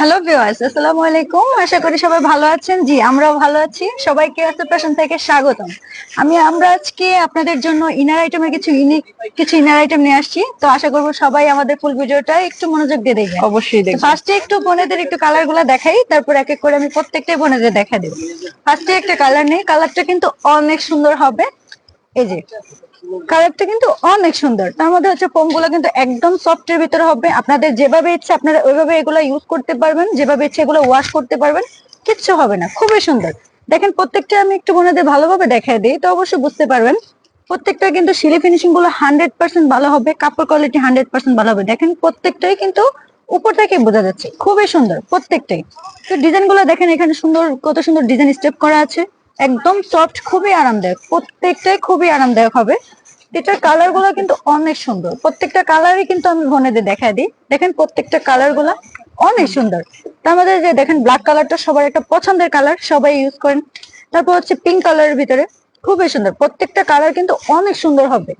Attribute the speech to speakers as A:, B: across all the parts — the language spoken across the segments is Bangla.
A: হ্যালো ভিউয়ার্স আসসালামু আলাইকুম আশা করি সবাই ভালো আছেন। জি আমরাও ভালো আছি। সবাইকে ফ্যাশন থেকে স্বাগতম। আমি আমরা আজকে আপনাদের জন্য ইনার আইটেমের কিছু ইউনিক কিছু ইনার আইটেম নিয়ে আসছি। তো আশা করব সবাই আমাদের ফুল ভিডিওটা একটু মনোযোগ দিয়ে দেখবেন।
B: অবশ্যই দেখব
A: ফার্স্টে একটু বোনেদের একটু কালারগুলা দেখাই। তারপর এক এক করে আমি প্রত্যেকটাই বোনেদের দেখা দেবো। ফার্স্টে একটা কালার নেই। কালারটা কিন্তু অনেক সুন্দর হবে। এই যে কালারটা কিন্তু অনেক সুন্দর। তার মধ্যে হচ্ছে ফোমগুলো কিন্তু একদম সফটের ভিতরে হবে। আপনাদের যেভাবে ইচ্ছে আপনারা ওইভাবে এগুলো ইউজ করতে পারবেন, যেভাবে ইচ্ছে এগুলো ওয়াশ করতে পারবেন, কিচ্ছু হবে না, খুবই সুন্দর। দেখেন প্রত্যেকটা আমি একটু বোনেদের ভালোভাবে দেখায় দিই, তো অবশ্যই বুঝতে পারবেন। প্রত্যেকটা কিন্তু সিলি ফিনিশিংগুলো হান্ড্রেড পার্সেন্ট ভালো হবে, কাপড় কোয়ালিটি হান্ড্রেড পার্সেন্ট ভালো হবে। দেখেন প্রত্যেকটাই কিন্তু উপর থেকে বোঝা যাচ্ছে, খুবই সুন্দর প্রত্যেকটাই। তো ডিজাইনগুলো দেখেন এখানে সুন্দর, কত সুন্দর ডিজাইন স্টেপ করা আছে। একদম সফট খুবই আরামদায়ক, প্রত্যেকটাই খুবই আরামদায়ক হবে। এটার কালারগুলো কিন্তু অনেক সুন্দর। প্রত্যেকটা কালারই কিন্তু আমি বোনেদের দেখাই দিই। দেখেন প্রত্যেকটা কালারগুলা অনেক সুন্দর। তার যে দেখেন ব্ল্যাক কালারটা সবার একটা পছন্দের কালার সবাই ইউজ করেন। তারপর হচ্ছে পিঙ্ক কালারের ভিতরে খুবই সুন্দর। প্রত্যেকটা কালার কিন্তু অনেক সুন্দর হবে।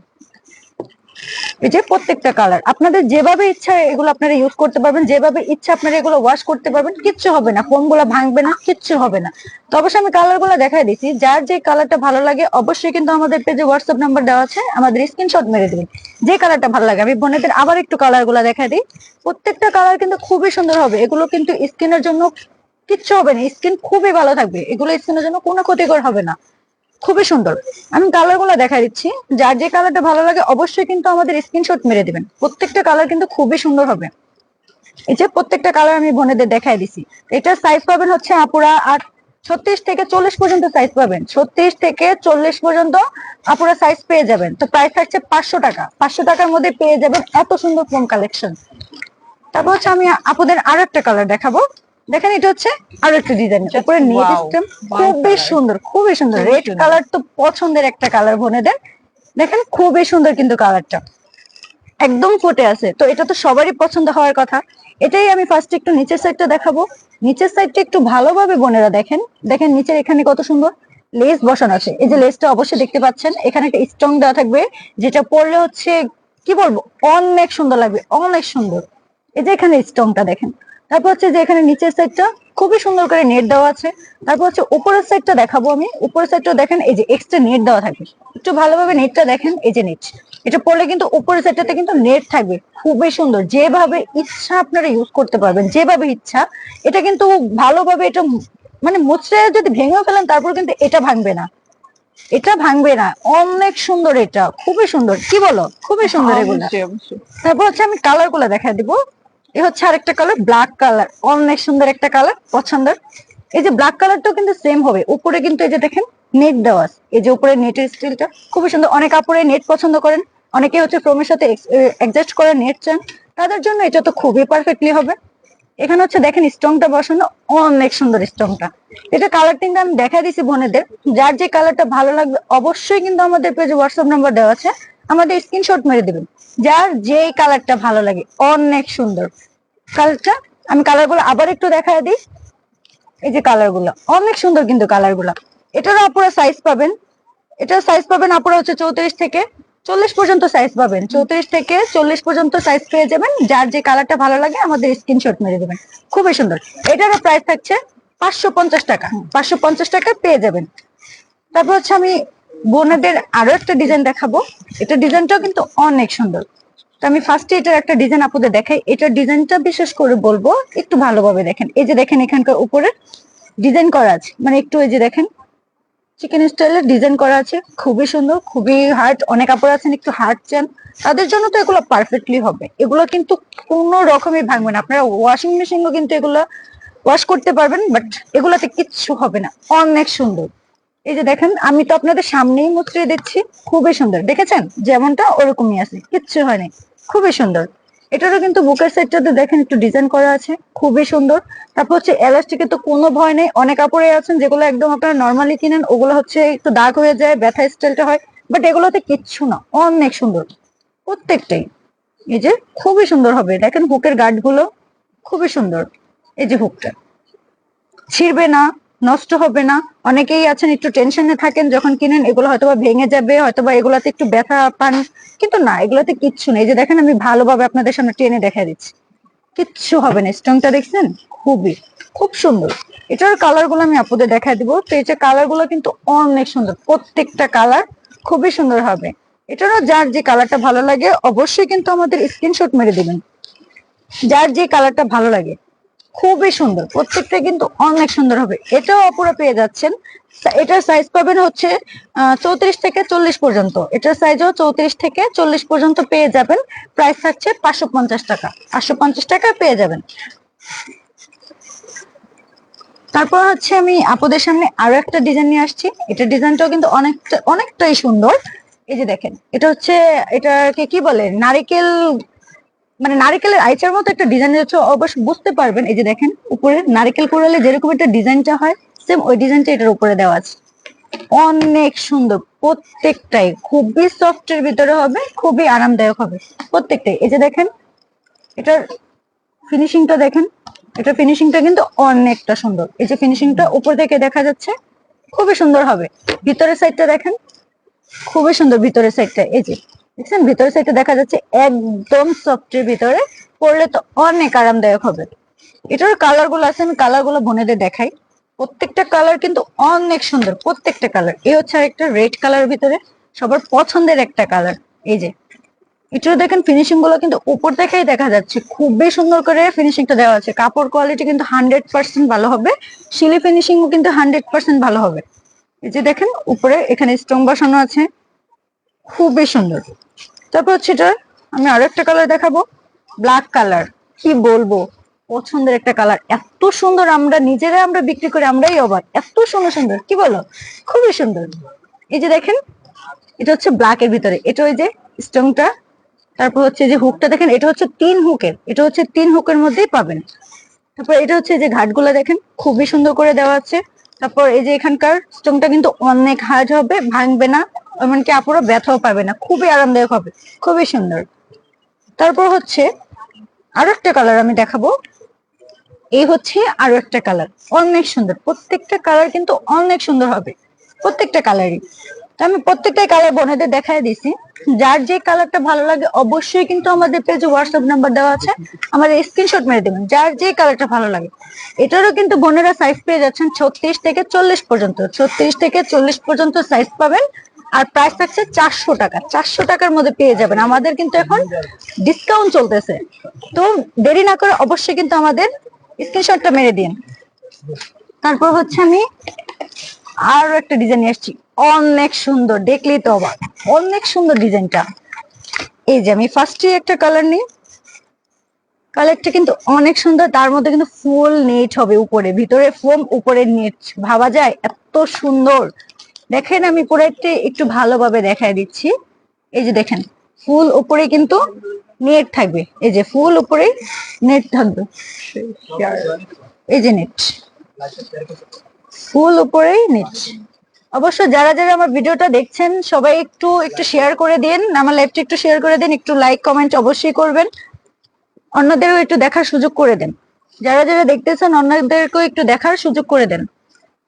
A: এই যে প্রত্যেকটা কালার আপনাদের যেভাবে ইচ্ছা এগুলো আপনারা ইউজ করতে পারবেন, যেভাবে ইচ্ছা আপনারা এগুলো ওয়াশ করতে পারবেন, কিচ্ছু হবে না ফোনগুলো ভাঙবে না, কিচ্ছু হবে না। তো অবশ্যই আমি কালারগুলো দেখাই দিচ্ছি, যার যে কালারটা ভালো লাগে অবশ্যই কিন্তু আমাদের পেজে হোয়াটসঅ্যাপ নাম্বার দেওয়া আছে, আমাদের স্ক্রিনশট মেরে দিবেন। যে কালারটা ভালো লাগে, আমি বোনেদের আবার একটু কালারগুলো দেখাই দিই। প্রত্যেকটা কালার কিন্তু খুবই সুন্দর হবে, এগুলো কিন্তু স্কিনের জন্য কিচ্ছু হবে না স্কিন খুবই ভালো থাকবে, এগুলো স্কিনের জন্য কোনো ক্ষতিকর হবে না। খুবই সুন্দর। আমি কালারগুলো দেখা দিচ্ছি। যার যে কালারটা ভালো লাগে, অবশ্যই কিন্তু আমাদের স্ক্রিনশট মেরে দিবেন। প্রত্যেকটা কালার কিন্তু খুবই সুন্দর হবে। এই যে প্রত্যেকটা কালার আমি বোনেদের দেখাই দিছি। এটা সাইজ পাবেন হচ্ছে আপুরা আট, ছত্রিশ থেকে চল্লিশ পর্যন্ত সাইজ পাবেন। ছত্রিশ থেকে চল্লিশ পর্যন্ত আপুরা সাইজ পেয়ে যাবেন। তো প্রাইস থাকছে পাঁচশো টাকা। পাঁচশো টাকার মধ্যে পেয়ে যাবেন এত সুন্দর ফোন কালেকশন তারপর হচ্ছে আমি আপুদের আরও একটা কালার দেখাবো। দেখেন এটা হচ্ছে আরও একটা ডিজাইন উপরে নেট সিস্টেম খুবই সুন্দর খুবই সুন্দর। রেড কালার তো পছন্দের একটা কালার বনে বোনেদের দেখেন খুবই সুন্দর কিন্তু কালারটা একদম ফুটে আছে। তো এটা তো সবারই পছন্দ হওয়ার কথা। এটাই আমি ফার্স্ট একটু নিচের সাইডটা দেখাবো। নিচের সাইডটা একটু ভালোভাবে বোনেরা দেখেন। দেখেন নিচের এখানে কত সুন্দর লেস বসানো আছে। এই যে লেসটা অবশ্যই দেখতে পাচ্ছেন। এখানে একটা স্ট্রং দেওয়া থাকবে যেটা পরলে হচ্ছে কি বলব অনেক সুন্দর লাগবে অনেক সুন্দর। এই যে এখানে স্ট্রংটা দেখেন। তারপর হচ্ছে যে এখানে নিচের সাইডটা খুবই সুন্দর করে নেট দেওয়া আছে। তারপর হচ্ছে উপরের সাইডটা দেখাবো আমি। উপরের সাইডটা দেখেন এই যে এক্সট্রা নেট দেওয়া থাকবে। একটু ভালোভাবে নেটটা দেখেন এই যে নেট এটা পড়লে কিন্তু উপরের সাইডটাতে কিন্তু নেট থাকবে। খুবই সুন্দর। যেভাবে ইচ্ছা আপনারা ইউজ করতে পারবেন যেভাবে ইচ্ছা এটা কিন্তু ভালোভাবে এটা মানে মুচড়ে যদি ভেঙে ফেলেন তারপর কিন্তু এটা ভাঙবে না। এটা ভাঙবে না। অনেক সুন্দর এটা। খুবই সুন্দর। কি বলো? খুবই সুন্দর এগুলো। তারপর হচ্ছে আমি কালারগুলো দেখা দিব। এ হচ্ছে আরেকটা কালার ব্ল্যাক কালার অনেক সুন্দর একটা কালার পছন্দের। এই যে ব্ল্যাক কালারটাও কিন্তু সেম হবে। উপরে কিন্তু এই যে দেখেন নেট দেওয়া। এই যে উপরে নেটের স্টিলটা খুবই সুন্দর। অনেক কাপড়ে নেট পছন্দ করেন। অনেকে হচ্ছে ফ্রমের সাথে অ্যাডজাস্ট করে নেট চান। তাদের জন্য এটা তো খুবই পারফেক্টলি হবে। এখানে হচ্ছে দেখেন স্ট্রংটা বসানো, অনেক সুন্দর স্ট্রংটা এটা কালার তিনটা আমি দেখা দিছি বোনেদের। যার যে কালারটা ভালো লাগবে, অবশ্যই কিন্তু আমাদের পেজে হোয়াটসঅ্যাপ নাম্বার দেওয়া আছে। আমাদের স্ক্রিনশট মেরে দিবেন। যার যে কালারটা ভালো লাগে, অনেক সুন্দর। কালারটা, আমি কালারগুলো আবার একটু দেখা দিই। এই যে কালারগুলো অনেক সুন্দর কিন্তু কালারগুলো এটারও আপুরা সাইজ পাবেন। এটার সাইজ পাবেন আপুরা হচ্ছে চৌত্রিশ থেকে চল্লিশ পর্যন্ত সাইজ পাবেন। চৌত্রিশ থেকে চল্লিশ পর্যন্ত সাইজ পেয়ে যাবেন। যার যে কালারটা ভালো লাগে আমাদের স্ক্রিনশট মেরে দেবেন। খুবই সুন্দর। এটারও প্রাইস থাকছে পাঁচশো পঞ্চাশ টাকা। পাঁচশো পঞ্চাশ টাকা পেয়ে যাবেন। তারপর হচ্ছে আমি বোনেদের আরও একটা ডিজাইন দেখাবো। এটা ডিজাইনটাও কিন্তু অনেক সুন্দর। তো আমি ফার্স্টে এটার একটা ডিজাইন আপনাদের দেখাই। এটার ডিজাইনটা বিশেষ করে বলব, একটু ভালোভাবে দেখেন। এই যে দেখেন এখানকার উপরে ডিজাইন করা আছে। মানে একটু এই যে দেখেন চিকেন স্টাইলের ডিজাইন করা আছে। খুবই সুন্দর, খুবই হার্ড অনেক কাপড় আছেন, একটু হার্ড চান। তাদের জন্য তো এগুলো পারফেক্টলি হবে। এগুলো কিন্তু কোনো রকমই ভাঙবে না। আপনারা ওয়াশিং মেশিনও কিন্তু এগুলো ওয়াশ করতে পারবেন বাট এগুলাতে কিচ্ছু হবে না। অনেক সুন্দর। এই যে দেখেন, আমি তো আপনাদের সামনেই মুচড়িয়ে দিচ্ছি। খুবই সুন্দর। দেখেছেন? যেমনটা ওরকমই আছে। কিচ্ছু হয়নি। খুবই সুন্দর। এটারও কিন্তু বুকের সেটটাতে দেখেন একটু ডিজাইন করা আছে। খুবই সুন্দর। তারপর হচ্ছে এলাস্টিকে তো কোনো ভয় নেই। অনেক কাপড়ে আছেন, যেগুলো একদম আপনারা নর্মালি কিনেন, ওগুলো হচ্ছে একটু দাগ হয়ে যায়, ব্যথা স্টাইলটা হয়। বাট এগুলোতে কিচ্ছু না। অনেক সুন্দর। প্রত্যেকটাই। এই যে খুবই সুন্দর হবে। দেখেন হুকের গার্ডগুলো। খুবই সুন্দর। এই যে হুকটা। ছিঁড়বে না। নষ্ট হবে না। অনেকেই আছেন, একটু টেনশনে থাকেন, যখন কিনেন, এগুলো হয়তোবা ভেঙে যাবে, হয়তোবা এগুলাতে একটু ব্যথা পান। কিন্তু না, এগুলোতে কিচ্ছু নেই। যে দেখেন, আমি ভালোভাবে আপনাদের সামনে টেনে দেখা দিচ্ছি। কিচ্ছু হবে না। স্ট্রংটা দেখছেন? খুবই, খুব সুন্দর। এটার কালারগুলো আমি আপনাদের দেখা দিব। তো যে কালারগুলো কিন্তু অনেক সুন্দর। প্রত্যেকটা কালার খুবই সুন্দর হবে। এটারও যার যে কালারটা ভালো লাগে, অবশ্যই কিন্তু আমাদের স্ক্রিনশট মেরে দিবেন। যার যে কালারটা ভালো লাগে। খুবই সুন্দর, প্রত্যেকটা কিন্তু অনেক সুন্দর হবে। এটাও অপুরা পেয়ে যাচ্ছেন। এটার সাইজ পাবেন হচ্ছে চৌত্রিশ থেকে চল্লিশ পর্যন্ত। এটার সাইজও চৌত্রিশ থেকে চল্লিশ পর্যন্ত পেয়ে যাবেন। প্রাইস থাকছে পাঁচশো পঞ্চাশ টাকা। পাঁচশো পঞ্চাশ টাকায় পেয়ে যাবেন। তারপর হচ্ছে আমি আপুদের সামনে আরও একটা ডিজাইন নিয়ে আসছি। এটা ডিজাইনটাও কিন্তু অনেকটা, অনেকটাই সুন্দর। এই যে দেখেন, এটা হচ্ছে, এটাকে কি বলে? নারিকেল মানে নারিকেলের আইচার মতো একটা ডিজাইন হচ্ছে অবশ্য বুঝতে পারবেন, এই যে দেখেন, উপরে নারিকেল কোরালে যেরকম একটা ডিজাইনটা হয় সেম ওই ডিজাইনটা এটার উপরে দেওয়া আছে। অনেক সুন্দর, প্রত্যেকটাই খুবই সফটের ভিতরে হবে, খুবই আরামদায়ক হবে, প্রত্যেকটাই। এই যে দেখেন, এটার ফিনিশিংটা দেখেন এটা ফিনিশিংটা কিন্তু অনেকটা সুন্দর। এই যে ফিনিশিংটা উপর থেকে দেখা যাচ্ছে, খুবই সুন্দর হবে। ভিতরের সাইডটা দেখেন, খুবই সুন্দর ভিতরের সাইডটা এই যে। দেখছেন ভিতরের সাইডটা দেখা যাচ্ছে একদম সফটের ভিতরে পরলে তো অনেক আরামদায়ক হবে। এটার কালারগুলো আছে, আমি কালারগুলো বোনেদের দেখাই। প্রত্যেকটা কালার কিন্তু অনেক সুন্দর, প্রত্যেকটা কালার এই হচ্ছে আরেকটা রেড কালার ভিতরে, সবার পছন্দের একটা কালার এই যে, এটাও দেখেন ফিনিশিংগুলো কিন্তু উপর থেকেই দেখা যাচ্ছে। খুবই সুন্দর করে ফিনিশিংটা দেওয়া আছে। কাপড় কোয়ালিটি কিন্তু হান্ড্রেড পার্সেন্ট ভালো হবে। শিলি ফিনিশিং কিন্তু হান্ড্রেড পার্সেন্ট ভালো হবে। এই যে দেখেন, উপরে এখানে স্টোন বসানো আছে। খুবই সুন্দর। তারপর হচ্ছে এটা, আমি আরও একটা কালার দেখাবো। ব্ল্যাক কালার কি বলব? পছন্দের একটা কালার এত সুন্দর আমরা, নিজেরা আমরা বিক্রি করে, আমরাই অবাক। এত সুন্দর সুন্দর। কি বলো? খুবই সুন্দর। এই যে দেখেন, এটা হচ্ছে ব্ল্যাক এর ভিতরে। এটা ওই যে স্টোনটা তারপর হচ্ছে যে হুকটা দেখেন, এটা হচ্ছে তিন হুকের এটা হচ্ছে তিন হুকের মধ্যেই পাবেন। তারপর এটা হচ্ছে যে ঘাটগুলো দেখেন, খুবই সুন্দর করে দেওয়া আছে। তারপর এই যে এখানকার স্টোনটা কিন্তু অনেক হার্ড হবে, ভাঙবে না। এমনকি আপুরো ব্যথাও পাবে না, খুবই আরামদায়ক হবে, খুবই সুন্দর। তারপর হচ্ছে আরও একটা কালার আমি দেখাবো। এই হচ্ছে আরও একটা কালার অনেক সুন্দর, প্রত্যেকটা কালার কিন্তু অনেক সুন্দর হবে, প্রত্যেকটা কালারই তো আমি প্রত্যেকটা কালার বোনেদের দেখাই দিছি, যার যে কালারটা ভালো লাগে অবশ্যই কিন্তু আমাদের পেজে হোয়াটসঅ্যাপ নাম্বার দেওয়া আছে, আমাদের স্ক্রিনশট মেরে দেবেন, যার যে কালারটা ভালো লাগে। এটারও কিন্তু বোনেরা সাইজ পেয়ে যাচ্ছেন ছত্রিশ থেকে চল্লিশ পর্যন্ত, ছত্রিশ থেকে চল্লিশ পর্যন্ত সাইজ পাবেন। আর প্রাইস থাকছে চারশো টাকা। চারশো টাকার মধ্যে পেয়ে যাবেন। আমাদের কিন্তু এখন ডিসকাউন্ট চলতেছে। তো দেরি না করে অবশ্যই কিন্তু আমাদের স্ক্রিনশটটা মেরে দিন। তারপর হচ্ছে আমি আরও একটা ডিজাইন এসেছি অনেক সুন্দর, দেখলেই তো অবাক। অনেক সুন্দর ডিজাইনটা এই যে আমি ফার্স্টে একটা কালার নিই। কালারটা কিন্তু অনেক সুন্দর, তার মধ্যে কিন্তু ফুল নেট হবে উপরে। ভিতরে ফোম উপরে নেট ভাবা যায়, এত সুন্দর। দেখেন আমি পুরো একটু ভালোভাবে দেখায় দিচ্ছি। এই যে দেখেন, ফুল উপরে কিন্তু নেট থাকবে। এই যে ফুল উপরে নেট থাকবে। এই যে নেট। ফুল উপরেই নেট। অবশ্য যারা যারা আমার ভিডিওটা দেখছেন, সবাই একটু একটু শেয়ার করে দিন। আমার লাইভটা একটু শেয়ার করে দিন, একটু লাইক কমেন্ট অবশ্যই করবেন। অন্যদেরও একটু দেখার সুযোগ করে দেন। যারা যারা দেখতেছেন, অন্যদেরকেও একটু দেখার সুযোগ করে দেন।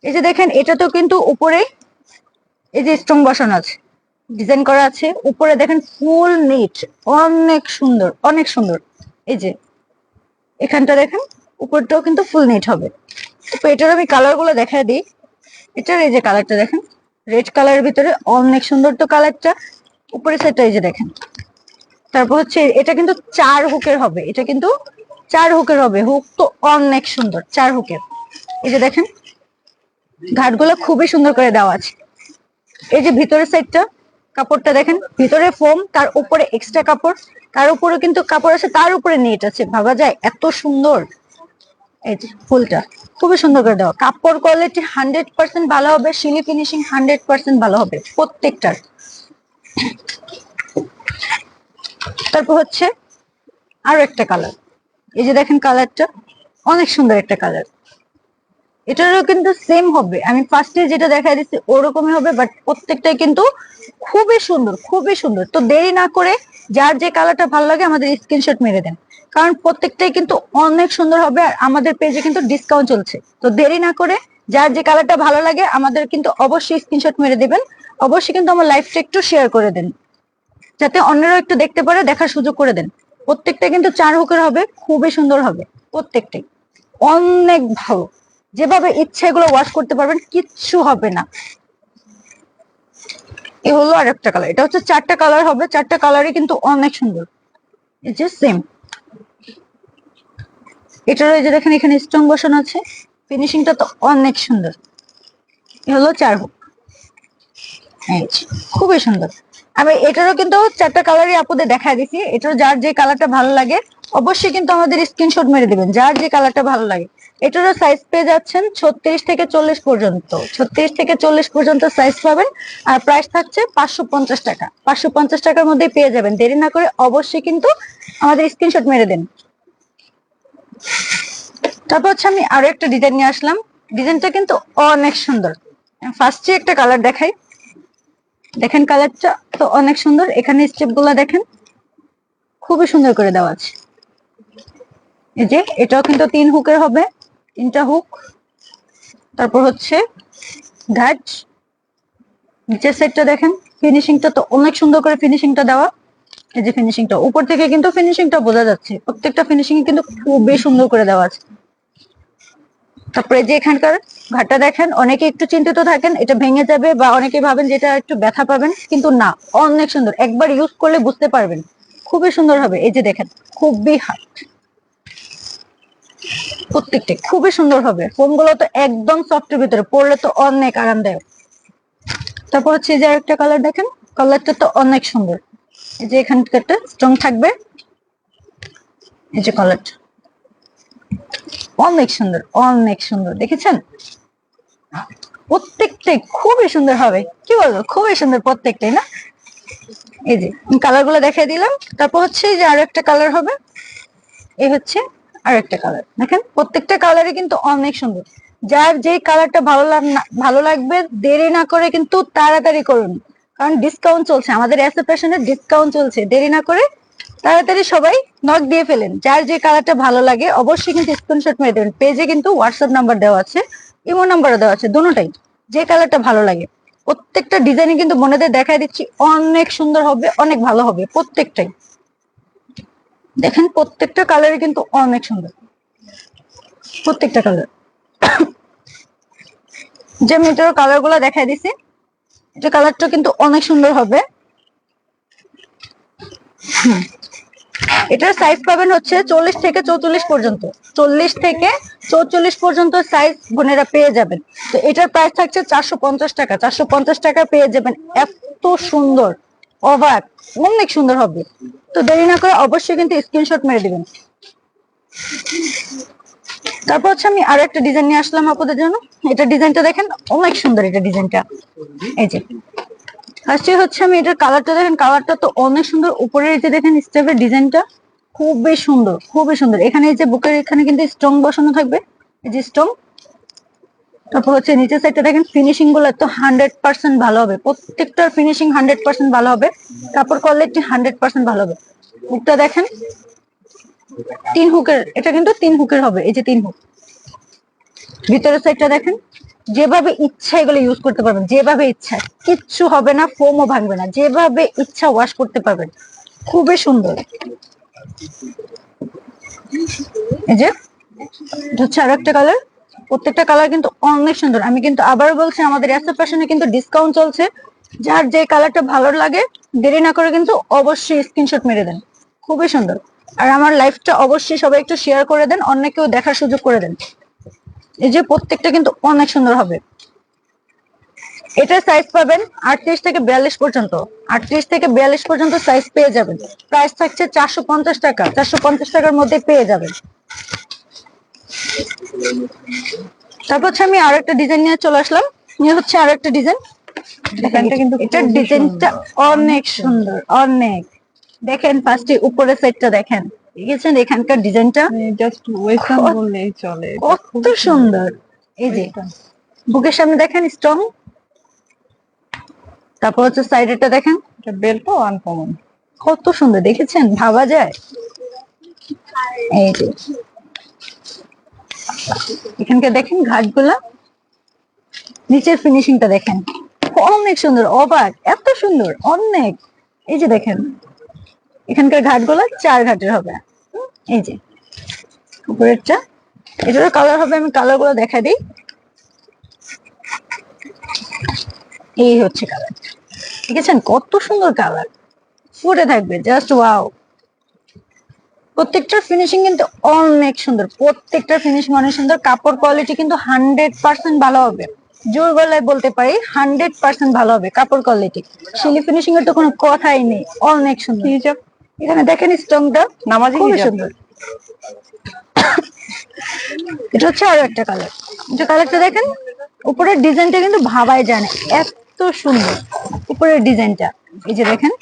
A: এই যে দেখেন, এটা তো কিন্তু উপরে এই যে স্ট্রং বসানো আছে ডিজাইন করা আছে, উপরে দেখেন ফুল নিট অনেক সুন্দর অনেক সুন্দর। এই যে, এখানটা দেখেন, উপরটাও কিন্তু ফুল নিট হবে। তো এটার আমি কালারগুলো দেখায় দিই। এটার এই যে কালারটা দেখেন রেড কালারের ভিতরে অনেক সুন্দর তো কালারটা উপরে সেটা এই যে দেখেন। তারপর হচ্ছে এটা কিন্তু চার হুকের হবে, এটা কিন্তু চার হুকের হবে, হুক তো অনেক সুন্দর, চার হুকের। এই যে দেখেন, ঘাটগুলো খুবই সুন্দর করে দেওয়া আছে। এই যে ভিতরের সাইডটা কাপড়টা দেখেন ভিতরে ফোম তার উপরে এক্সট্রা কাপড়, তার উপরে কিন্তু কাপড় আছে, তার উপরে নেট আছে, ভাবা যায়, এত সুন্দর। এই যে ফুলটা, খুবই সুন্দর করে দেওয়া। কাপড় কোয়ালিটি হান্ড্রেড পার্সেন্ট ভালো হবে, সিলি ফিনিশিং হান্ড্রেড পার্সেন্ট ভালো হবে, প্রত্যেকটার। তারপর হচ্ছে আরও একটা কালার এই যে দেখেন কালারটা অনেক সুন্দর একটা কালার এটারও কিন্তু সেম হবে। আমি ফার্স্টে যেটা দেখা দিচ্ছি, ওরকমই হবে বাট প্রত্যেকটাই কিন্তু খুবই সুন্দর খুবই সুন্দর। তো দেরি না করে যার যে কালারটা ভালো লাগে, আমাদের স্ক্রিনশট মেরে দেন। কারণ প্রত্যেকটাই কিন্তু অনেক সুন্দর হবে আর আমাদের পেজে কিন্তু ডিসকাউন্ট চলছে। তো দেরি না করে যার যে কালারটা ভালো লাগে, আমাদের কিন্তু অবশ্যই স্ক্রিনশট মেরে দিবেন। অবশ্যই কিন্তু আমার লাইফটা একটু শেয়ার করে দেন। যাতে অন্যরাও একটু দেখতে পারে, দেখার সুযোগ করে দেন। প্রত্যেকটা কিন্তু চার হুকের হবে, খুবই সুন্দর হবে, প্রত্যেকটাই। অনেক ভালো। যেভাবে ইচ্ছে এগুলো ওয়াশ করতে পারবেন, কিচ্ছু হবে না। এ হলো আরেকটা কালার এটা হচ্ছে চারটা কালার হবে, চারটা কালারই কিন্তু অনেক সুন্দর। সেম এটার এই যে দেখেন, এখানে স্টোন বসানো আছে ফিনিশিংটা তো অনেক সুন্দর। এ হলো চার হুক। খুবই সুন্দর। আমি এটারও কিন্তু চারটা কালারই আপুদের দেখা দিছি। এটার যার যে কালারটা ভালো লাগে, অবশ্যই কিন্তু আমাদের স্ক্রিনশট মেরে দেবেন। যার যে কালারটা ভালো লাগে। এটারও সাইজ পেয়ে যাচ্ছেন ছত্রিশ থেকে চল্লিশ পর্যন্ত। ছত্রিশ থেকে চল্লিশ পর্যন্ত সাইজ পাবেন। আর প্রাইস থাকছে পাঁচশো পঞ্চাশ টাকা। পাঁচশো পঞ্চাশ টাকার মধ্যেই পেয়ে যাবেন। দেরি না করে অবশ্যই কিন্তু আমাদের স্ক্রিনশট মেরে দেন। তারপর হচ্ছে আমি আরও একটা ডিজাইন নিয়ে আসলাম। ডিজাইনটা কিন্তু অনেক সুন্দর। ফার্স্টে একটা কালার দেখাই। দেখেন কালারটা তো অনেক সুন্দর। এখানে স্টেপগুলা দেখেন। খুবই সুন্দর করে দেওয়া আছে। এই যে এটাও কিন্তু তিন হুকের হবে। তিনটা হুক, তারপর হচ্ছে ঘাট নিচের সাইডটা দেখেন ফিনিশিংটা তো অনেক সুন্দর করে ফিনিশিংটা দেওয়া। এই যে ফিনিশিংটা উপর থেকে কিন্তু ফিনিশিংটা বোঝা যাচ্ছে। প্রত্যেকটা ফিনিশিং কিন্তু খুবই সুন্দর করে দেওয়া আছে। তারপরে যে এখানকার ঘাটটা দেখেন, অনেকে একটু চিন্তিত থাকেন, এটা ভেঙে যাবে বা অনেকে ভাবেন যে এটা একটু ব্যথা পাবেন, কিন্তু না, অনেক সুন্দর। একবার ইউজ করলে বুঝতে পারবেন, খুবই সুন্দর হবে। এই যে দেখেন, খুবই হার্ড প্রত্যেকটা খুবই সুন্দর হবে। ফোনগুলো তো একদম সফটের ভিতরে, পরলে তো অনেক আরামদায়ক। তারপর হচ্ছে যে একটা কালার দেখেন কালারটা তো অনেক সুন্দর। এই যে এখানকারটা স্ট্রং থাকবে। এই যে কালারটা অনেক সুন্দর অনেক সুন্দর। দেখেছেন? প্রত্যেকটাই খুবই সুন্দর হবে। কি বলব? খুবই সুন্দর প্রত্যেকটাই, না? এই যে কালারগুলো দেখাই দিলাম। তারপর হচ্ছে যে আরও একটা কালার হবে। এই হচ্ছে আর একটা কালার দেখেন, প্রত্যেকটা কালারই কিন্তু অনেক সুন্দর। যার যেই কালারটা ভালো ভালো লাগবে, দেরি না করে কিন্তু তাড়াতাড়ি করুন। কারণ ডিসকাউন্ট চলছে। আমাদের এস ডিসকাউন্ট চলছে। দেরি না করে তাড়াতাড়ি সবাই নক দিয়ে ফেলেন। যার যে কালারটা ভালো লাগে, অবশ্যই কিন্তু স্ক্রিনশট মেরে দেবেন। পেজে কিন্তু হোয়াটসঅ্যাপ নাম্বার দেওয়া আছে ইমো নাম্বারও দেওয়া আছে দুটোটাই যে কালারটা ভালো লাগে। প্রত্যেকটা ডিজাইনে কিন্তু বোনেদের দেখাই দিচ্ছি, অনেক সুন্দর হবে, অনেক ভালো হবে, প্রত্যেকটাই। দেখেন প্রত্যেকটা কালারই কিন্তু অনেক সুন্দর। প্রত্যেকটা কালার যে মিটার কালারগুলো দেখাই দিছি এটা কালারটা কিন্তু অনেক সুন্দর হবে। এটার সাইজ পাবেন হচ্ছে চল্লিশ থেকে চৌচল্লিশ পর্যন্ত। চল্লিশ থেকে চৌচল্লিশ পর্যন্ত সাইজ বোনেরা পেয়ে যাবেন। তো এটার প্রাইস থাকছে চারশো পঞ্চাশ টাকা। চারশো পঞ্চাশ টাকা পেয়ে যাবেন। এত সুন্দর। অবাক, অনেক সুন্দর হবে। তো দেরি না করে অবশ্যই কিন্তু স্ক্রিনশট মেরে দিবেন। তারপর হচ্ছে আমি আরও একটা ডিজাইন নিয়ে আসলাম আপনাদের জন্য। এটা ডিজাইনটা দেখেন, অনেক সুন্দর এটা ডিজাইনটা এই যে ফার্স্টে হচ্ছে আমি এটার কালারটা দেখেন কালারটা তো অনেক সুন্দর। উপরে এই যে দেখেন স্টেপের ডিজাইনটা খুবই সুন্দর খুবই সুন্দর। এখানে এই যে বুকের এখানে কিন্তু স্ট্রং বসানো থাকবে। এই যে স্ট্রং তারপর হচ্ছে নিচের সাইডটা দেখেন ফিনিশিংগুলো তো হান্ড্রেড পার্সেন্ট ভালো হবে। প্রত্যেকটার ফিনিশিং হান্ড্রেড পার্সেন্ট ভালো হবে। কাপড় কোয়ালিটি হান্ড্রেড পার্সেন্ট ভালো হবে। বুকটা দেখেন, তিন হুকের, এটা কিন্তু তিন হুকের হবে, এই যে তিন হুক। ভিতরের সাইডটা দেখেন, যেভাবে ইচ্ছা এগুলো ইউজ করতে পারবেন, যেভাবে ইচ্ছা। কিচ্ছু হবে না ফোমও ভাঙবে না। যেভাবে ইচ্ছা ওয়াশ করতে পারবেন, খুবই সুন্দর। এই যে হচ্ছে আরও একটা কালার প্রত্যেকটা কালার কিন্তু অনেক সুন্দর। আমি কিন্তু আবার বলছি, আমাদের এস ফ্যাশনে কিন্তু ডিসকাউন্ট চলছে। যার যে কালারটা ভালো লাগে, দেরি না করে কিন্তু অবশ্যই স্ক্রিনশট মেরে দেন। খুবই সুন্দর। আর আমার লাইফটা অবশ্যই সবাই একটু শেয়ার করে দেন, অন্যকেও দেখার সুযোগ করে দেন। এই যে প্রত্যেকটা কিন্তু অনেক সুন্দর হবে। এটার সাইজ পাবেন আটত্রিশ থেকে বিয়াল্লিশ পর্যন্ত। আটত্রিশ থেকে বিয়াল্লিশ পর্যন্ত সাইজ পেয়ে যাবেন। প্রাইস থাকছে চারশো পঞ্চাশ টাকা। চারশো পঞ্চাশ টাকার মধ্যে পেয়ে যাবেন। তারপর হচ্ছে আমি আরও একটা ডিজাইন নিয়ে চলে আসলাম। নিয়ে হচ্ছে আরও একটা ডিজাইন
B: ডিজাইনটা কিন্তু
A: এটার ডিজাইনটা অনেক সুন্দর অনেক। দেখেন ফার্স্টে উপরের সাইডটা দেখেন। দেখেছেন এখানকার ডিজাইনটা
B: জাস্ট ওয়েস্টার্ন বললেই চলে
A: কত সুন্দর। এই যে বুকের সামনে দেখেন স্ট্রং তারপর হচ্ছে সাইডেরটা দেখেন।
B: এটা বেল্টও আনকমন
A: কত সুন্দর দেখেছেন? ভাবা যায়? এই যে এখানকার দেখেন ঘাটগুলা, নিচের ফিনিশিংটা দেখেন। অনেক সুন্দর, অবাক, এত সুন্দর, অনেক। এই যে দেখেন, এখানকার ঘাটগুলো চার ঘাটের হবে। এই যে, উপরেরটা, এটারও কালার হবে, আমি কালারগুলো দেখা দিই। এই হচ্ছে কালার দেখেছেন কত সুন্দর কালার ফুটে থাকবে জাস্ট ওয়াও প্রত্যেকটার ফিনিশিং কিন্তু অনেক সুন্দর প্রত্যেকটার ফিনিশিং অনেক সুন্দর কাপড় কোয়ালিটি কিন্তু হান্ড্রেড পার্সেন্ট ভালো হবে। জোর গলায় বলতে পারি হান্ড্রেড পার্সেন্ট ভালো হবে কাপড় কোয়ালিটি শিলি ফিনিশিং এর তো কোনো কথাই নেই অনেক সুন্দর।
B: হিজাব
A: এখানে দেখেন স্টংটা
B: নামাজি
A: খুবই সুন্দর। এটা হচ্ছে আরও একটা কালার এটা কালারটা দেখেন উপরের ডিজাইনটা কিন্তু ভাবাই যায় না এত সুন্দর। উপরের ডিজাইনটা এই যে দেখেন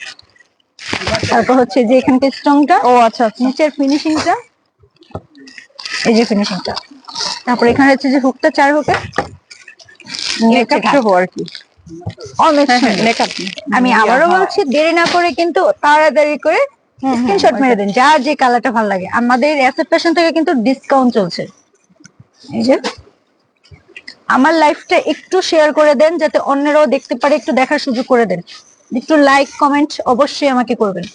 A: তারপর হচ্ছে যে এখানকার স্টংটা
B: ও আচ্ছা আচ্ছা
A: নিচের ফিনিশিংটা এই যে ফিনিশিংটা তারপর এখানে হচ্ছে যে হুকটা চার হুকে
B: মেকআপ সহ আর কি।
A: অনেক
B: হ্যাঁ হ্যাঁ মেকআপ
A: আমি আবারও বলছি দেরি না করে কিন্তু তাড়াতাড়ি করে স্ক্রিনশট মেরে দিন যার যে কালারটা ভালো লাগে। আমাদের অ্যাসেট ফ্যাশন থেকে কিন্তু ডিসকাউন্ট চলছে। এই যে। আমার লাইফটা একটু শেয়ার করে দেন যাতে অন্যরাও দেখতে পারে একটু দেখার সুযোগ করে দেন। একটু লাইক কমেন্ট অবশ্যই আমাকে করবেন।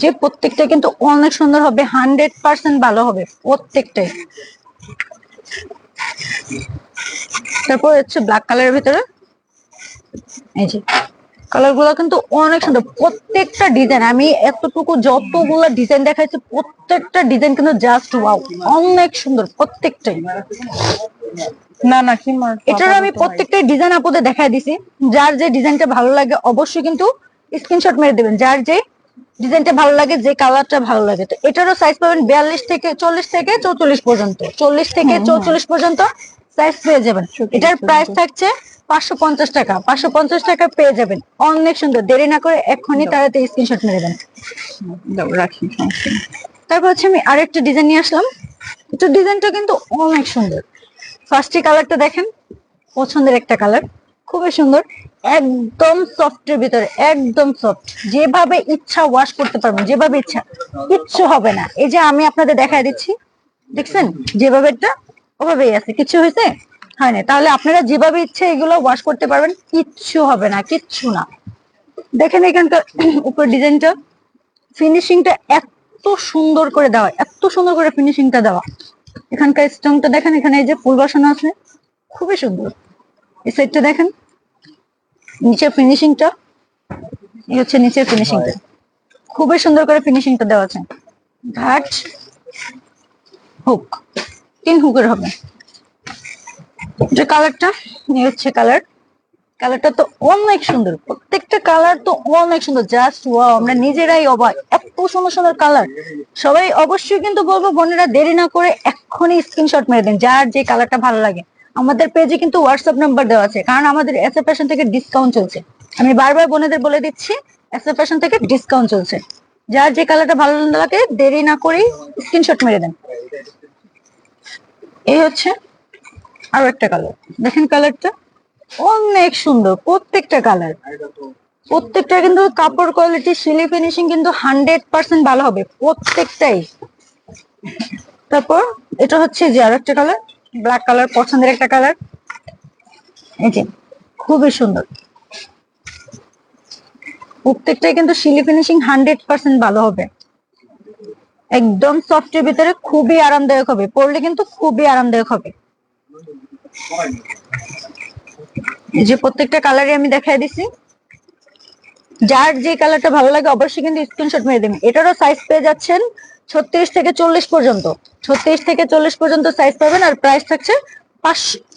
A: যে প্রত্যেকটা কিন্তু অনেক সুন্দর হবে হান্ড্রেড পার্সেন্ট ভালো হবে, প্রত্যেকটাই। তারপর হচ্ছে ব্ল্যাক কালারের ভিতরে, এই যে। কালারগুলো কিন্তু অনেক সুন্দর। প্রত্যেকটা ডিজাইন আমি এতটুকু যতগুলো ডিজাইন দেখাইছি প্রত্যেকটা ডিজাইন কিন্তু জাস্ট ওয়াও অনেক সুন্দর প্রত্যেকটাই।
B: না না কি
A: এটার আমি প্রত্যেকটা ডিজাইন আপনাদের দেখাই দিছি। যার যে ডিজাইনটা ভালো লাগে অবশ্যই কিন্তু স্ক্রিনশট মেরে দেবেন। যার যে ডিজাইনটা ভালো লাগে যে কালারটা ভালো লাগে। তো এটারও সাইজ পাবেন বিয়াল্লিশ থেকে চল্লিশ থেকে চৌচল্লিশ পর্যন্ত। চল্লিশ থেকে চৌচল্লিশ পর্যন্ত সাইজ পেয়ে যাবেন। এটার প্রাইস থাকছে পাঁচশো পঞ্চাশ টাকা। পাঁচশো পঞ্চাশ টাকা পেয়ে যাবেন। অনেক সুন্দর দেরি না করে এক্ষুনি তাড়াতাড়ি স্ক্রিনশট মেরে দেন।
B: রাখি
A: তারপর হচ্ছে আমি আরেকটা ডিজাইন নিয়ে আসলাম। এটা ডিজাইনটা কিন্তু অনেক সুন্দর। ফার্স্টে কালারটা দেখেন পছন্দের একটা কালার খুবই সুন্দর। একদম সফটের ভিতরে একদম সফট যেভাবে ইচ্ছা ওয়াশ করতে পারবেন যেভাবে ইচ্ছা কিচ্ছু হবে না। এই যে আমি আপনাদের দেখাই দিচ্ছি দেখছেন? যেভাবে এটা ওভাবেই আছে কিছু হয়েছে? হয় না তাহলে আপনারা যেভাবে ইচ্ছে এগুলো ওয়াশ করতে পারবেন কিচ্ছু হবে না কিচ্ছু না। দেখেন এখানকার উপর ডিজাইনটা। ফিনিশিংটা এত সুন্দর করে দেওয়া এত সুন্দর করে ফিনিশিংটা দেওয়া। এখানকার স্টংটা দেখেন এখানে এই যে ফুল বসানো আছে খুবই সুন্দর। এই সাইডটা দেখেন নিচের ফিনিশিংটা এই হচ্ছে নিচের ফিনিশিংটা খুবই সুন্দর করে ফিনিশিংটা দেওয়া আছে। ঘাট হুক তিন হুকের হবে। যে কালারটা এই হচ্ছে কালার কালারটা তো অনেক সুন্দর। প্রত্যেকটা কালার তো অনেক সুন্দর। জাস্ট ওয়াও আমরা নিজেরাই অবাক। এত সুন্দর সুন্দর কালার সবাই অবশ্যই কিন্তু বলব, বোনেরা দেরি না করে এক্ষুনি স্ক্রিনশট মেরে দেন, যার যে কালারটা ভালো লাগে। আমাদের পেজে কিন্তু হোয়াটসঅ্যাপ নাম্বার দেওয়া আছে, কারণ আমাদের এস ফ্যাশন থেকে ডিসকাউন্ট চলছে। আমি বারবার বোনেদের বলে দিচ্ছি এস ফ্যাশন থেকে ডিসকাউন্ট চলছে। যার যে কালারটা ভালো লাগে, দেরি না করেই স্ক্রিনশট মেরে দেন। এই হচ্ছে আরও একটা কালার দেখেন কালারটা অনেক সুন্দর, প্রত্যেকটা কালার প্রত্যেকটা কিন্তু কাপড় কোয়ালিটি সিলি ফিনিশিং কিন্তু হান্ড্রেড পার্সেন্ট ভালো হবে, প্রত্যেকটাই। তারপর এটা হচ্ছে যে আর একটা কালার ব্ল্যাক কালার পছন্দের একটা কালার এই যে, খুবই সুন্দর। প্রত্যেকটাই কিন্তু সিলি ফিনিশিং হান্ড্রেড পার্সেন্ট ভালো হবে। একদম সফটের ভিতরে খুবই আরামদায়ক হবে। পরলে কিন্তু খুবই আরামদায়ক হবে। যে প্রত্যেকটা কালারই আমি দেখাই দিছি। যার যে কালারটা ভালো লাগে অবশ্যই কিন্তু স্ক্রিনশট মেরে দেবেন। এটারও সাইজ পেয়ে যাচ্ছেন ছত্রিশ থেকে চল্লিশ পর্যন্ত। ছত্রিশ থেকে চল্লিশ পর্যন্ত সাইজ পাবেন আর প্রাইস থাকছে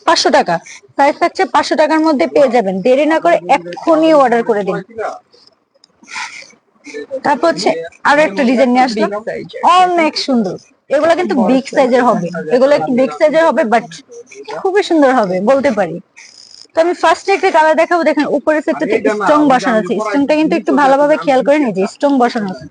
A: পাঁচশো টাকা। সাইজ থাকছে পাঁচশো টাকার মধ্যে পেয়ে যাবেন। দেরি না করে এক্ষুনি অর্ডার করে দিন। তারপর হচ্ছে আরও একটা ডিজাইন নিয়ে আসলাম। অনেক সুন্দর। এগুলো কিন্তু বিগ সাইজের হবে। এগুলো একটু বিগ সাইজের হবে বাট খুবই সুন্দর হবে বলতে পারি। তো আমি ফার্স্টে একটা কালার দেখাবো। দেখেন উপরের সেটটাতে স্ট্রং বসানো আছে। স্ট্রংটা কিন্তু একটু ভালোভাবে খেয়াল করে নিয়ে যে স্ট্রং বসানো আছে।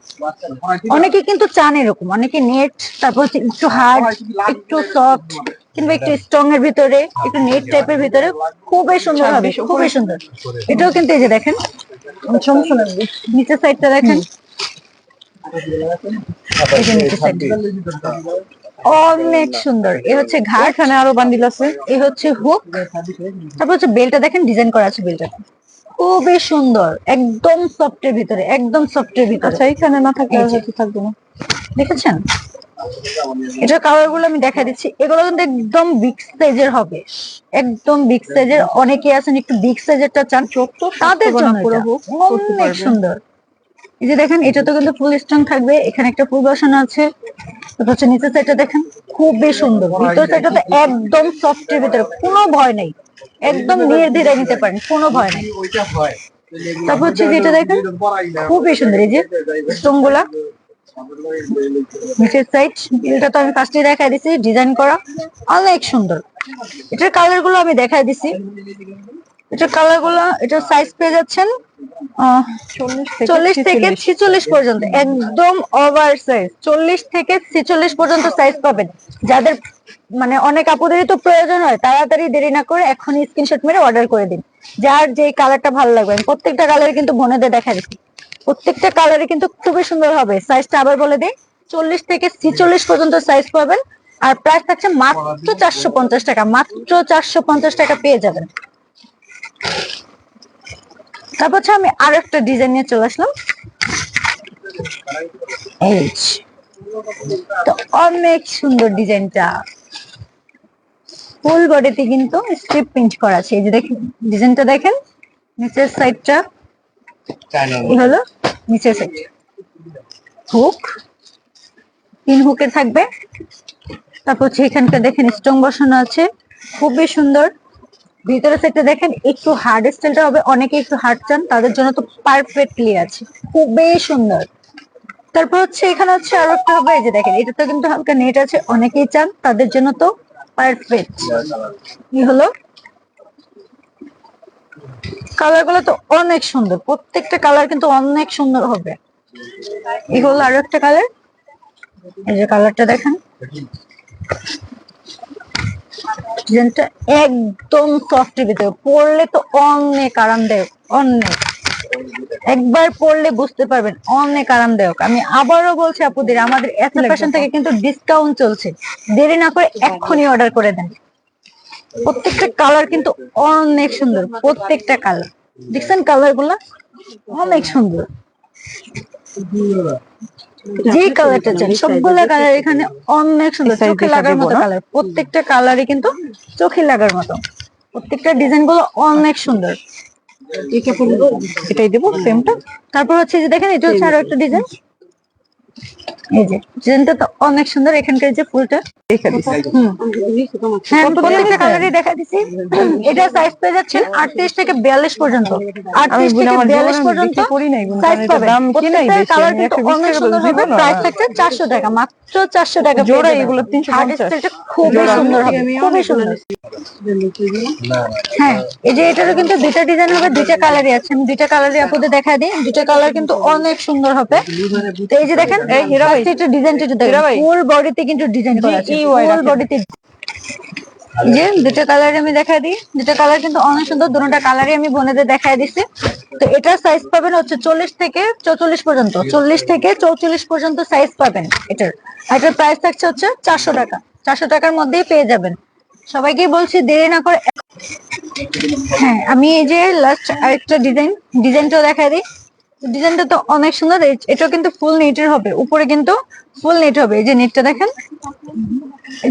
A: অনেকে কিন্তু চান এরকম। অনেকে নেট তারপর হচ্ছে একটু হার্ড একটু সফট কিংবা একটু স্ট্রং এর ভিতরে একটু নেট টাইপের ভিতরে খুবই সুন্দর হবে খুবই সুন্দর। এটাও কিন্তু এই যে দেখেন নিচের সাইডটা দেখেন। অনেক সুন্দর। এ হচ্ছে ঘাট
B: এখানে আরও বান্ডিল আছে।
A: এই হচ্ছে হুক তারপর হচ্ছে বেলটা দেখেন ডিজাইন করা আছে বেলটা খুবই সুন্দর। একদম সফটের ভিতরে একদম সফটের ভিতরে।
B: আচ্ছা এইখানে না থাকলে থাকবে না।
A: দেখেছেন? এটার কালারগুলো আমি দেখা দিচ্ছি। এগুলো কিন্তু একদম বিগ সাইজের হবে। একদম বিগ সাইজের অনেকে আছেন একটু বিগ সাইজেরটা চান। তাদের জন্য এটা অনেক সুন্দর। এই যে দেখেন এটা তো কিন্তু ফুল স্ট্রং থাকবে। এখানে একটা ফুল বসানো আছে। হচ্ছে নিচের সাইডটা দেখেন খুবই সুন্দর। ভিতর সাইডটা তো একদম সফটের ভিতরে। কোনো ভয় নেই। একদম নির্দ্বিধা নিতে পারেন। কোনো ভয় নেই। তারপর হচ্ছে যেটা দেখেন খুবই সুন্দর। এই যে স্টোনগুলা নিচের সাইড এটা তো আমি ফার্স্টে দেখাই দিছি ডিজাইন করা অনেক সুন্দর। এটার কালারগুলো আমি দেখাই দিছি। এটার কালারগুলো এটার সাইজ পেয়ে যাচ্ছেন চল্লিশ থেকে ছিচল্লিশ। পর্যন্ত একদম ওভার সাইজ চল্লিশ থেকে ছিচল্লিশ পর্যন্ত সাইজ পাবেন। যাদের মানে অনেক আপুদেরই তো প্রয়োজন হয় তাড়াতাড়ি দেরি না করে এখনই স্ক্রিনশট মেরে অর্ডার করে দিন। যার যে কালারটা ভালো লাগবে প্রত্যেকটা কালার কিন্তু বোনেদের দেখা দিচ্ছি। প্রত্যেকটা কালারে কিন্তু খুবই সুন্দর হবে। সাইজটা আবার বলে দিই, চল্লিশ থেকে ছিচল্লিশ পর্যন্ত সাইজ পাবেন। আর প্রাইস থাকছে মাত্র চারশো পঞ্চাশ টাকা, মাত্র চারশো পঞ্চাশ টাকা পেয়ে যাবেন। তারপর আমি আর একটা ডিজাইন নিয়ে চলে আসলাম। তো অনেক সুন্দর ডিজাইনটা ফুল বডিতে কিন্তু স্ট্রিপ প্রিন্ট করা আছে। এই যে দেখেন ডিজাইনটা দেখেন, নিচের সাইডটা হলো? নিচের সাইড হুক। তিন হুকের থাকবে। তারপর হচ্ছে এখানটা দেখেন স্ট্রং বসানো আছে। খুবই সুন্দর। ভিতরে সাইডটা দেখেন, একটু হার্ড স্টাইলটা হবে। অনেকে একটু হার্ড চান, তাদের জন্য তো পারফেক্টলি আছে। খুবই সুন্দর। তারপর হচ্ছে এখানে হচ্ছে আরও একটা হবে যে দেখেন এটা তো কিন্তু হালকা নেট আছে। অনেকেই চান, তাদের জন্য তো পারফেক্ট কি হলো? কালারগুলো তো অনেক সুন্দর। প্রত্যেকটা কালার কিন্তু অনেক সুন্দর হবে। এগুলো আরও একটা কালার। এই যে কালারটা দেখেন। ডিজাইনটা একদম সফট ভিতরে। পরলে তো অনেক আরামদায়ক অনেক। একবার পরলে বুঝতে পারবেন অনেক আরামদায়ক। আমি আবারও বলছি আপুদের আমাদের এত ফ্যাশন থেকে কিন্তু ডিসকাউন্ট চলছে। দেরি না করে এক্ষুনি অর্ডার করে দেন। প্রত্যেকটা কালার কিন্তু অনেক সুন্দর প্রত্যেকটা কালার দেখছেন কালারগুলা? অনেক সুন্দর। যে কালারটা চান সবগুলা কালার এখানে অনেক সুন্দর। চোখে লাগার মতো কালার প্রত্যেকটা কালারই কিন্তু চোখে লাগার মতো। প্রত্যেকটা ডিজাইনগুলো অনেক সুন্দর।
B: এটাই দেবো সেমটা
A: তারপর হচ্ছে যে দেখেন এটা হচ্ছে আরও একটা ডিজাইন এই যে ডিজাইনটা তো অনেক সুন্দর এখানকার যে ফুলটা
B: দেখে দিচ্ছি।
A: হ্যাঁ প্রত্যেকটা কালারই দেখা দিছি এটা সাইজ পেয়ে যাচ্ছেন আটত্রিশ থেকে বিয়াল্লিশ পর্যন্ত। আটত্রিশ থেকে বিয়াল্লিশ পর্যন্ত
B: বিক্রি করি নাই বোন,
A: সাইজ পাবেন
B: দাম কি নাই
A: প্রত্যেকটা কালার কিন্তু অনেক সুন্দর হবে প্রাইস থাকছে চারশো টাকা মাত্র চারশো টাকা
B: জোড়া এগুলো 350
A: Hard style টা খুবই সুন্দর হবে খুবই সুন্দর। হ্যাঁ এই যে এটারও কিন্তু দুইটা ডিজাইন হবে দুইটা কালারই আছে। আমি দুইটা কালারই আপনাদের দেখা দিই। দুইটা কালার কিন্তু অনেক সুন্দর হবে। তো এই যে দেখেন এই হিরা ভাই এটা ডিজাইনটা যদি
B: হীরা
A: ফুল বডিতে কিন্তু ডিজাইন করা আছে ফুল বডিতে যে দুটো কালার আমি দেখা দিই দুটো কালার কিন্তু অনেক সুন্দর কালারই আমি বোনেদের দেখাই দিছি। তো এটার সাইজ পাবেন হচ্ছে চল্লিশ থেকে চৌচল্লিশ পর্যন্ত চল্লিশ থেকে চৌচল্লিশ পর্যন্ত সাইজ পাবেন এটার। এটার প্রাইস থাকছে হচ্ছে চারশো টাকা চারশো টাকার মধ্যেই পেয়ে যাবেন। সবাইকে বলছি দেরি না করে হ্যাঁ আমি এই যে লাস্ট আরেকটা ডিজাইন ডিজাইনটাও দেখাই দিই। ডিজাইনটা তো অনেক সুন্দর। এ- এটাও কিন্তু ফুল নেটের হবে। উপরে কিন্তু ফুল নেট হবে। এই যে নেটটা দেখেন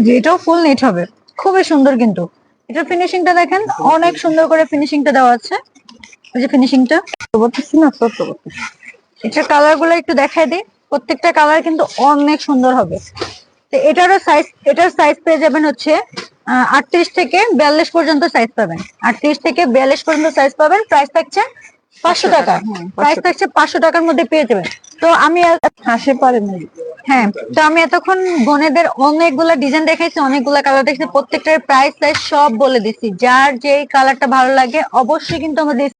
A: যে এটাও ফুল নেট হবে। খুবই সুন্দর কিন্তু। এটা ফিনিশিংটা দেখেন, অনেক সুন্দর করে ফিনিশিংটা দেওয়া আছে। এই যে ফিনিশিংটা
B: বলতেছি না? সত্য বলতেছি
A: এটার কালারগুলো একটু দেখাই দিই। প্রত্যেকটা কালার কিন্তু অনেক সুন্দর হবে। তো এটারও সাইজ এটার সাইজ পেয়ে যাবেন হচ্ছে আটত্রিশ থেকে বিয়াল্লিশ পর্যন্ত সাইজ পাবেন। আটত্রিশ থেকে বিয়াল্লিশ পর্যন্ত সাইজ পাবেন। প্রাইস থাকছে পাঁচশো টাকা। প্রাইস থাকছে পাঁচশো টাকার মধ্যে পেয়ে যাবেন তো আমি
B: হাসে পারে না
A: হ্যাঁ তো আমি এতক্ষণ বোনেদের অনেকগুলা ডিজাইন দেখাইছি অনেকগুলা কালার দেখেছি প্রত্যেকটার প্রাইস সব বলে দিছি। যার যে কালারটা ভালো লাগে অবশ্যই কিন্তু আমাদের